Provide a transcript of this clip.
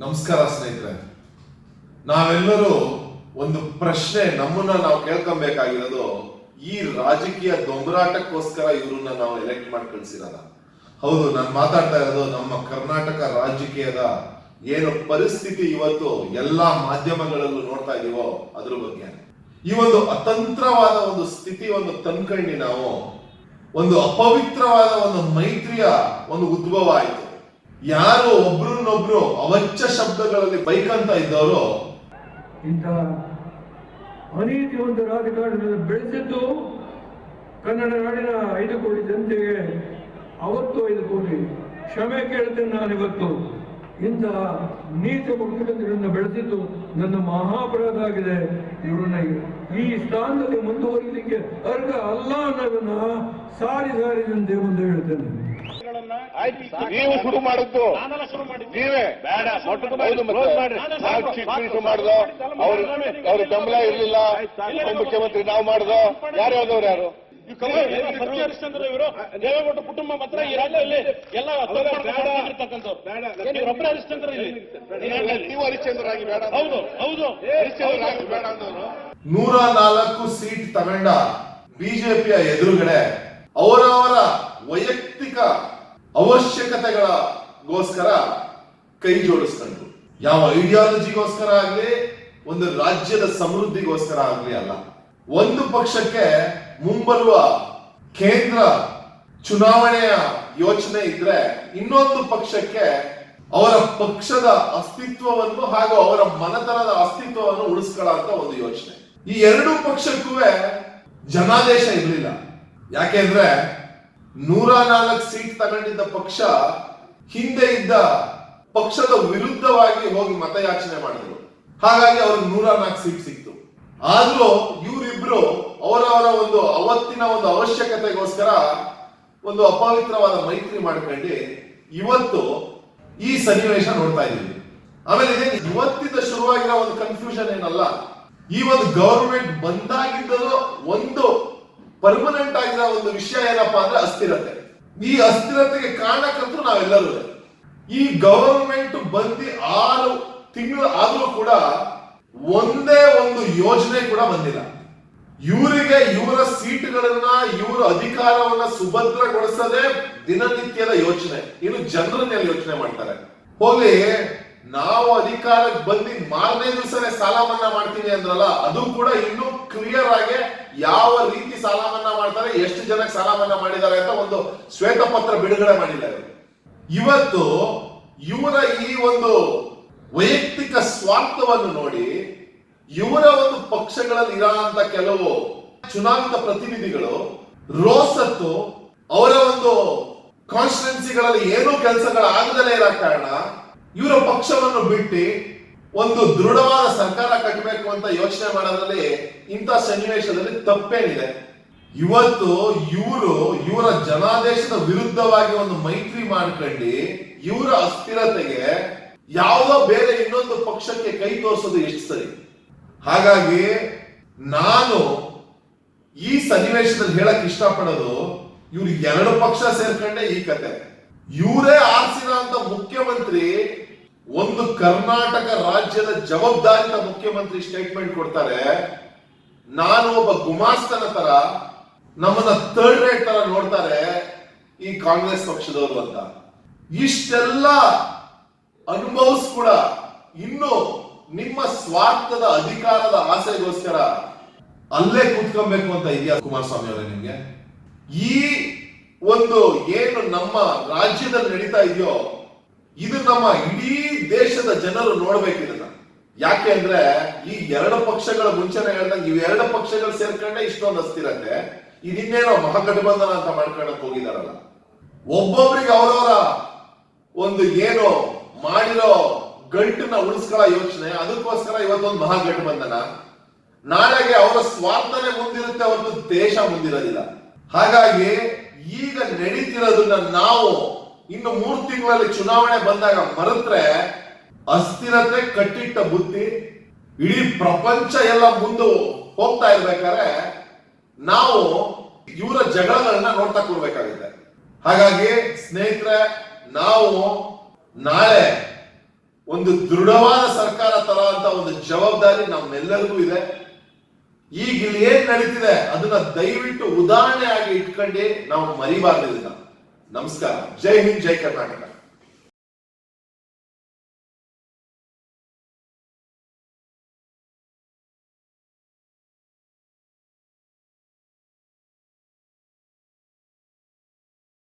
ನಮಸ್ಕಾರ ಸ್ನೇಹಿತರೆ. ನಾವೆಲ್ಲರೂ ಒಂದು ಪ್ರಶ್ನೆ ನಮ್ಮನ್ನ ನಾವು ಕೇಳ್ಕೊಬೇಕಾಗಿರೋದು, ಈ ರಾಜಕೀಯ ದೊಂಬರಾಟಕ್ಕೋಸ್ಕರ ಇವ್ರನ್ನ ನಾವು ಎಲೆಕ್ಟ್ ಮಾಡಿ ಕಳ್ಸಿರಲ್ಲ ಹೌದು, ನಾನು ಮಾತಾಡ್ತಾ ಇರೋದು ನಮ್ಮ ಕರ್ನಾಟಕ ರಾಜಕೀಯದ ಏನು ಪರಿಸ್ಥಿತಿ ಇವತ್ತು ಎಲ್ಲಾ ಮಾಧ್ಯಮಗಳಲ್ಲೂ ನೋಡ್ತಾ ಇದೀವೋ ಅದ್ರ ಬಗ್ಗೆ. ಈ ಒಂದು ಅತಂತ್ರವಾದ ಒಂದು ಸ್ಥಿತಿ ಒಂದು ತಂದ್ಕಂಡು ನಾವು, ಒಂದು ಅಪವಿತ್ರವಾದ ಒಂದು ಮೈತ್ರಿಯ ಒಂದು ಉದ್ಭವ ಆಯಿತು. ಯಾರು ಒಬ್ರನ್ನೊಬ್ರು ಅವಚ್ಚ ಶಬ್ದಗಳಲ್ಲಿ ಬೈಕಂತ ಇದ್ದವರು, ಇಂಥ ಅನೀತಿ ಒಂದು ರಾಜಕಾರಣದಲ್ಲಿ ಬೆಳೆಸಿದ್ದು ಕನ್ನಡ ನಾಡಿನ ಐದು ಕೋಟಿ ಜನತೆಗೆ ಅವತ್ತು ಐದು ಕೋಟಿ ಕ್ಷಮೆ ಕೇಳ್ತೇನೆ ನಾನಿವತ್ತು ಇಂಥ ನೀತಿ ಮುಖ್ಯಮಂತ್ರಿಗಳನ್ನ ಬೆಳೆಸಿದ್ದು ನನ್ನ ಮಹಾಪರಾಧ ಆಗಿದೆ. ಇವ್ರನ್ನ ಈ ಸ್ಥಾನದಲ್ಲಿ ಮುಂದುವರಿಲಿಕ್ಕೆ ಅರ್ಹ ಅಲ್ಲ ಅನ್ನೋದನ್ನ ಸಾರಿ ಸಾರಿ ನನ್ನ ದೇವಂದು ಹೇಳ್ತೇನೆ. ನೀವು ಶುರು ಮಾಡಿದ್ದು. ನೀವೇ. ಬೇಡ ಮಿನಿಸ್ಟರ್ ಮಾಡ್ದು ಅವ್ರ ಅವ್ರ ಬೆಂಬಲ ಇರಲಿಲ್ಲ. ಮುಖ್ಯಮಂತ್ರಿ ನಾವು ಮಾಡ್ದು ಯಾರು ಯಾವ್ದವ್ರು ಯಾರು? ಹರಿಶ್ಚಂದ್ರ ಇವರು. ದೇವೇಗೌಡ ಕುಟುಂಬ ಮಾತ್ರ ಈ ರಾಜ್ಯದಲ್ಲಿ ಎಲ್ಲ ಒಬ್ಬರೇ ಹರಿಶ್ಚಂದ್ರ ಇಲ್ಲಿ? ಹರಿಶ್ಚಂದ್ರ ಆಗಿ ನೀವು ಬೇಡ ಹೌದು ಹೌದು. ಹರಿಶ್ಚಂದ್ರ ಆಗಿ ಬೇಡ ಅಂದವರು. ನೂರ ನಾಲ್ಕು ಸೀಟ್ ತಗೊಂಡ ಬಿಜೆಪಿಯ ಎದುರುಗಡೆ ಅವರವರ ವೈಯಕ್ತಿಕ ಅವಶ್ಯಕತೆಗಳಗೋಸ್ಕರ ಕೈ ಜೋಡಿಸ್ಕೊಂಡ್ರು ಯಾವ ಐಡಿಯಾಲಜಿಗೋಸ್ಕರ ಆಗಲಿ, ಒಂದು ರಾಜ್ಯದ ಸಮೃದ್ಧಿಗೋಸ್ಕರ ಆಗಲಿ ಅಲ್ಲ. ಒಂದು ಪಕ್ಷಕ್ಕೆ ಮುಂಬರುವ ಕೇಂದ್ರ ಚುನಾವಣೆಯ ಯೋಚನೆ ಇದ್ರೆ ಇನ್ನೊಂದು ಪಕ್ಷಕ್ಕೆ ಅವರ ಪಕ್ಷದ ಅಸ್ತಿತ್ವವನ್ನು ಹಾಗೂ ಅವರ ಮನತನದ ಅಸ್ತಿತ್ವವನ್ನು ಉಳಿಸ್ಕೊಳ್ಳುವಂತ ಒಂದು ಯೋಚನೆ. ಈ ಎರಡು ಪಕ್ಷಕ್ಕೂ ಜನಾದೇಶ ಇರಲಿಲ್ಲ. ಯಾಕೆಂದ್ರೆ ನೂರ ನಾಲ್ಕು ಸೀಟ್ ತಗೊಂಡಿದ್ದ ಪಕ್ಷ ಹಿಂದೆ ಇದ್ದ ಪಕ್ಷದ ವಿರುದ್ಧವಾಗಿ ಹೋಗಿ ಮತಯಾಚನೆ ಮಾಡಿದ್ರು. ಹಾಗಾಗಿ ಅವ್ರಿಗೆ ನೂರ ನಾಲ್ಕು ಸೀಟ್ ಸಿಕ್ತು. ಆದ್ರೂ ಇವರಿಬ್ರು ಅವರವರ ಒಂದು ಅವತ್ತಿನ ಒಂದು ಅವಶ್ಯಕತೆಗೋಸ್ಕರ ಒಂದು ಅಪವಿತ್ರವಾದ ಮೈತ್ರಿ ಮಾಡ್ಕೊಂಡು ಇವತ್ತು ಈ ಸನ್ನಿವೇಶ ನೋಡ್ತಾ ಇದ್ದೀವಿ. ಆಮೇಲೆ ಇವತ್ತಿಂದ ಶುರುವಾಗಿರೋ ಒಂದು ಕನ್ಫ್ಯೂಷನ್ ಏನಲ್ಲ, ಈ ಒಂದು ಗವರ್ಮೆಂಟ್ ಬಂದಾಗಿದ್ದರೂ ಒಂದು ಪರ್ಮನೆಂಟ್ ಆಗಿರೋ ಒಂದು ವಿಷಯ ಏನಪ್ಪಾ ಅಂದ್ರೆ ಅಸ್ಥಿರತೆ. ಈ ಅಸ್ಥಿರತೆಗೆ ಕಾರಣಕ್ಕಂತೂ ನಾವೆಲ್ಲರೂ. ಈ ಗವರ್ಮೆಂಟ್ ಬಂದಿ ಆರು ತಿಂಗಳು ಆದ್ರೂ ಕೂಡ ಒಂದೇ ಒಂದು ಯೋಜನೆ ಕೂಡ ಬಂದಿಲ್ಲ. ಇವರಿಗೆ ಇವರ ಸೀಟ್ಗಳನ್ನ, ಇವರ ಅಧಿಕಾರವನ್ನ ಸುಭದ್ರಗೊಳಿಸದೆ ದಿನನಿತ್ಯದ ಯೋಚನೆ. ಇನ್ನು ಜನರನ್ನೆಲ್ಲ ಯೋಚನೆ ಮಾಡ್ತಾರೆ. ಹೋಗಿ ನಾವು ಅಧಿಕಾರಕ್ಕೆ ಬಂದಿ ಮಾರನೇ ದಿವಸನೇ ಸಾಲ ಮನ್ನಾ ಮಾಡ್ತೀನಿ ಅಂದ್ರಲ್ಲ, ಅದು ಕೂಡ ಇನ್ನೂ ಕ್ಲಿಯರ್ ಆಗಿ ಯಾವ ರೀತಿ ಸಾಲ ಮನ್ನಾ ಮಾಡ್ತಾರೆ, ಎಷ್ಟು ಜನಕ್ಕೆ ಸಾಲ ಮನ್ನಾ ಮಾಡಿದ್ದಾರೆ ಅಂತ ಒಂದು ಶ್ವೇತಪತ್ರ ಬಿಡುಗಡೆ ಮಾಡಿದ್ದಾರೆ. ಇವತ್ತು ಇವರ ಈ ಒಂದು ವೈಯಕ್ತಿಕ ಸ್ವಾರ್ಥವನ್ನು ನೋಡಿ, ಇವರ ಒಂದು ಪಕ್ಷಗಳಲ್ಲಿ ಇರೋಂತ ಕೆಲವು ಚುನಾಯಿತ ಪ್ರತಿನಿಧಿಗಳು, ರೋಸತ್ತು ಅವರ ಒಂದು ಕಾನ್ಸ್ಟಿಟ್ಯೂನ್ಸಿಗಳಲ್ಲಿ ಏನೂ ಕೆಲಸಗಳಾಗದಲೇ ಇರೋ ಕಾರಣ ಇವರ ಪಕ್ಷವನ್ನು ಬಿಟ್ಟು ಒಂದು ದೃಢವಾದ ಸರ್ಕಾರ ಕಟ್ಟಬೇಕು ಅಂತ ಯೋಚನೆ ಮಾಡೋದ್ರಲ್ಲಿ ಇಂಥ ಸನ್ನಿವೇಶದಲ್ಲಿ ತಪ್ಪೇನಿದೆ. ಇವತ್ತು ಇವರು ಇವರ ಜನಾದೇಶದ ವಿರುದ್ಧವಾಗಿ ಒಂದು ಮೈತ್ರಿ ಮಾಡ್ಕೊಂಡು ಇವರ ಅಸ್ಥಿರತೆಗೆ ಯಾವುದೋ ಬೇರೆ ಇನ್ನೊಂದು ಪಕ್ಷಕ್ಕೆ ಕೈ ತೋರಿಸೋದು ಎಷ್ಟು ಸರಿ. ಹಾಗಾಗಿ ನಾನು ಈ ಸನ್ನಿವೇಶದಲ್ಲಿ ಹೇಳಕ್ ಇಷ್ಟಪಡೋದು ಇವ್ರು ಎರಡು ಪಕ್ಷ ಸೇರ್ಕೊಂಡೆ ಈ ಕತೆ. ಇವರೇ ಆರ್ಸಿನ ಅಂತ ಮುಖ್ಯಮಂತ್ರಿ ಒಂದು ಕರ್ನಾಟಕ ರಾಜ್ಯದ ಜವಾಬ್ದಾರಿತ ಮುಖ್ಯಮಂತ್ರಿ ಸ್ಟೇಟ್ಮೆಂಟ್ ಕೊಡ್ತಾರೆ ನಾನು ಒಬ್ಬ ಗುಮಾಸ್ತನ ತರ ನಮ್ಮನ್ನ ಥರ್ಡ್ ರೇಟ್ ತರ ನೋಡ್ತಾರೆ ಈ ಕಾಂಗ್ರೆಸ್ ಪಕ್ಷದವರು ಅಂತ. ಇಷ್ಟೆಲ್ಲ ಅನುಭವಿಸ್ ಕೂಡ ಇನ್ನು ನಿಮ್ಮ ಸ್ವಾರ್ಥದ ಅಧಿಕಾರದ ಆಸೆಗೋಸ್ಕರ ಅಲ್ಲೇ ಕೂತ್ಕೊಬೇಕು ಅಂತ ಇದೆಯಾ ಕುಮಾರಸ್ವಾಮಿ ಅವರೇ ನಿಮ್ಗೆ? ಈ ಒಂದು ಏನು ನಮ್ಮ ರಾಜ್ಯದಲ್ಲಿ ನಡೀತಾ ಇದೆಯೋ ಇದು ನಮ್ಮ ಇಡೀ ದೇಶದ ಜನರು ನೋಡ್ಬೇಕು ಇದನ್ನ ಯಾಕೆ ಅಂದ್ರೆ ಈ ಎರಡು ಪಕ್ಷಗಳ ಮುಂಚೆನೆ ಹೇಳ್ದಂಗೆ ಇವ್ ಎರಡು ಪಕ್ಷಗಳು ಸೇರ್ಕೊಂಡೆ ಇಷ್ಟೊಂದು ಅಸ್ತಿರತ್ತೆ ಇದಿನ್ನೇನೋ ಮಹಾಗಠಬಂಧನ ಅಂತ ಮಾಡ್ಕೊಳಕ್ ಹೋಗಿದಾರಲ್ಲ. ಒಬ್ಬೊಬ್ರಿಗೆ ಅವರವರ ಒಂದು ಏನು ಮಾಡಿರೋ ಗಂಟನ್ನ ಉಳಿಸ್ಕೊಳ್ಳೋ ಯೋಚನೆ, ಅದಕ್ಕೋಸ್ಕರ ಇವತ್ತೊಂದು ಮಹಾಗಠಬಂಧನ. ನಾಳೆಗೆ ಅವರ ಸ್ವಾರ್ಥನೆ ಮುಂದಿರುತ್ತೆ ಹೊರತು ದೇಶ ಮುಂದಿರಲಿಲ್ಲ ಹಾಗಾಗಿ ಈಗ ನಡೀತಿರೋದನ್ನ ನಾವು ಇನ್ನು ಮೂರು ತಿಂಗಳಲ್ಲಿ ಚುನಾವಣೆ ಬಂದಾಗ ಮರೆತ್ರೆ ಅಸ್ಥಿರತೆ, ಕಟ್ಟಿಟ್ಟ ಬುದ್ಧಿ, ಇಡೀ ಪ್ರಪಂಚ ಎಲ್ಲ ಮುಂದೆ ಹೋಗ್ತಾ ಇರ್ಬೇಕಾದ್ರೆ ನಾವು ಇವರ ಜಗಳಗಳನ್ನ ನೋಡ್ತಾ ಕೂರ್ಬೇಕಾಗುತ್ತೆ. ಹಾಗಾಗಿ ಸ್ನೇಹಿತರೆ, ನಾವು ನಾಳೆ ಒಂದು ದೃಢವಾದ ಸರ್ಕಾರ ತರುವಂತ ಒಂದು ಜವಾಬ್ದಾರಿ ನಮ್ಮೆಲ್ಲರಿಗೂ ಇದೆ. ಈಗ ಇಲ್ಲಿ ಏನ್ ನಡೀತಿದೆ, ಅದನ್ನ ದಯವಿಟ್ಟು ಉದಾಹರಣೆ ಆಗಿ ಇಟ್ಕೊಂಡು ನಾವು ಮರಿಬಾರ್ದಿಲ್ಲ. ನಮಸ್ಕಾರ. ಜೈ ಹಿಂದ್ ಜೈ ಕರ್ನಾಟಕ.